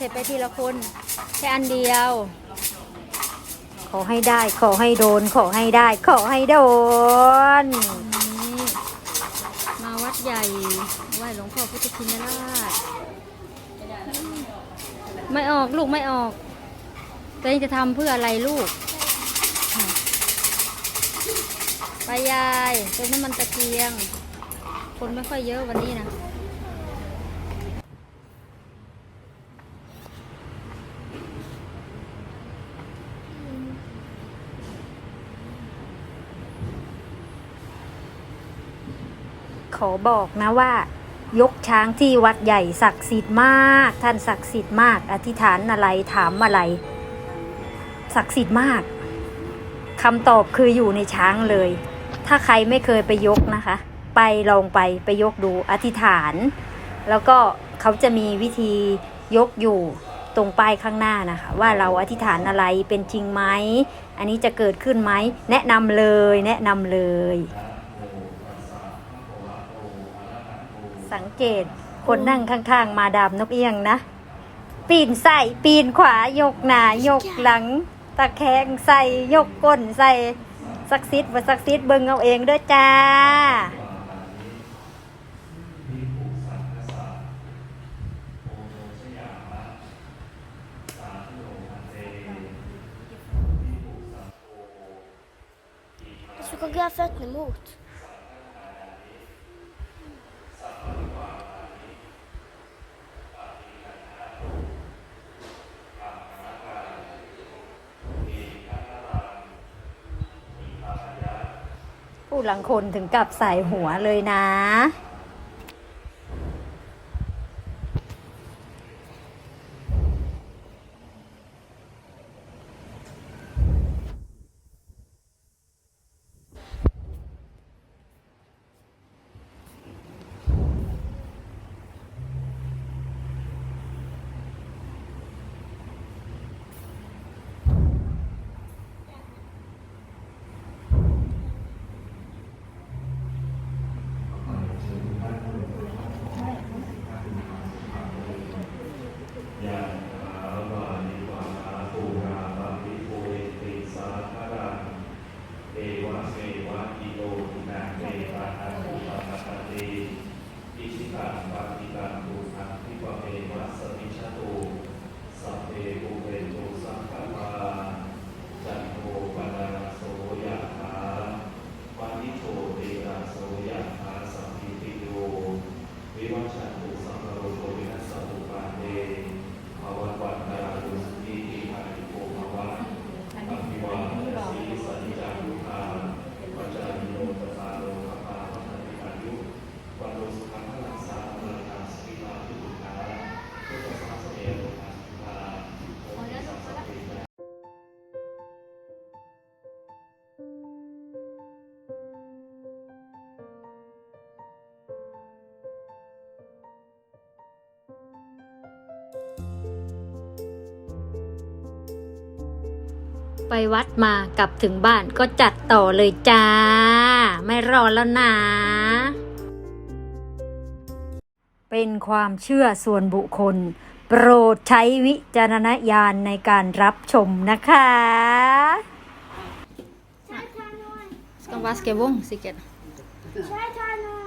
เสร็จไปทีละคนแค่อันเดียว ขอให้ได้ ขอให้โดน ขอให้ได้ ขอให้โดน นี่มาวัดใหญ่ไหว้หลวงพ่อพุทธชินราชไม่ออกลูกไม่ออกแต่นี่จะทำเพื่ออะไรลูก ไปยายเติมน้ำมันตะเกียง คนไม่ค่อยเยอะวันนี้นะ ขอบอกนะว่า ยกช้างที่วัดใหญ่ศักดิ์สิทธิ์มาก ท่านศักดิ์สิทธิ์มาก อธิษฐานอะไรถามอะไรศักดิ์สิทธิ์มากคำตอบคืออยู่ในช้างเลย ถ้าใครไม่เคยไปยกนะคะ ไปลองไปไปยกดูอธิษฐาน แล้วก็เขาจะมีวิธียกอยู่ตรงป้ายข้างหน้านะคะ ว่าเราอธิษฐานอะไรเป็นจริงไหม อันนี้จะเกิดขึ้นไหม แนะนำเลย แนะนำเลย สังเกต คนนั่งข้าง ๆ มาดามนกเอี้ยงนะ ปีนใส่ปีนขวายกหน้ายกหลัง ตะแคงใส่ยกก้นใส่ซักซิดว่าซักซิดเบิ่งเอาเองเด้อจ้า Dus we kan gaan vet naar ลังคนถึงกับใส่หัวเลยนะ ไปวัดมากลับถึงบ้านก็จัดต่อเลยจ้า ไม่รอแล้วนะ เป็นความเชื่อส่วนบุคคล โปรดใช้วิจารณญาณในการรับชมนะคะ Ska vaska igång säkert. Kijk daar nou.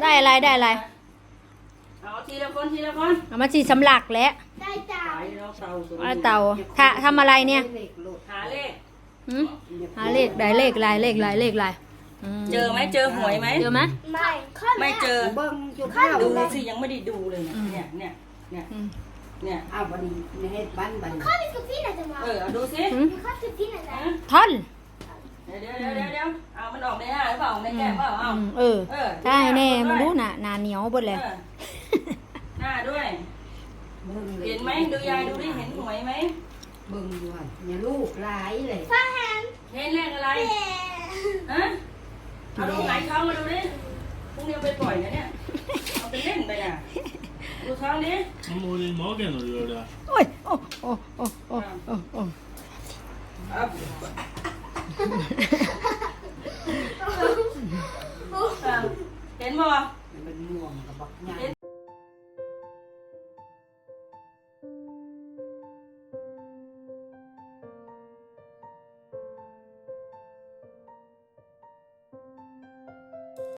ได้อะไรได้อะไร เอาทีละคนทีละคน เอามาจีสำลักแล้ว เตาตัวเอาเต่าถ้าทำอะไรเนี่ยหาเลขหืมหาเลขได้เลขอะไรเลขอะไรเลขอะไรมเจอไหมเจอหวยไหมเจอไหม Nee, kom ไม่เจอเบิ้งอยู่ข้าวดูเลยสิยังไม่ได้ดูเลยเนี่ยเนี่ยเนี่ยอืมเนี่ยเอาบัดนี้ในเฮ็ดบ้านบัดนี้ Kan ik het vinden เออ dan? เอาดูสิหืม Je gaat het vinden dan. ท่อนเดี๋ยวเดี๋ยวเดี๋ยวเดี๋ยวเดี๋ยวเอามันออกในหน้าหรือเปล่าในแก้มเปล่าเอาอืมเออเออใช่แน่มันรู้น่ะหนาเหนียวเบดเลยเออหน้าด้วย เบิ้งเลยเห็นไหมดูยายดูดิเห็นหวยไหมเบิ้งอยู่หั่นอย่าลูกหลายเลย Van hem. เห็นเลขอะไร Yeah. ฮะเอาลงไหนท้องมาดูดิพรุ่งนี้เอาไปปล่อยนะเนี่ยเอาไปเล่นไปอะดูท้องดิ Han mår i magen när du gör det. โอ้ยโอ้โอ้โอ้โอ้โอ้โอ้เอาเอาเห็นบ่มันม่วงกับบักหยาเห็น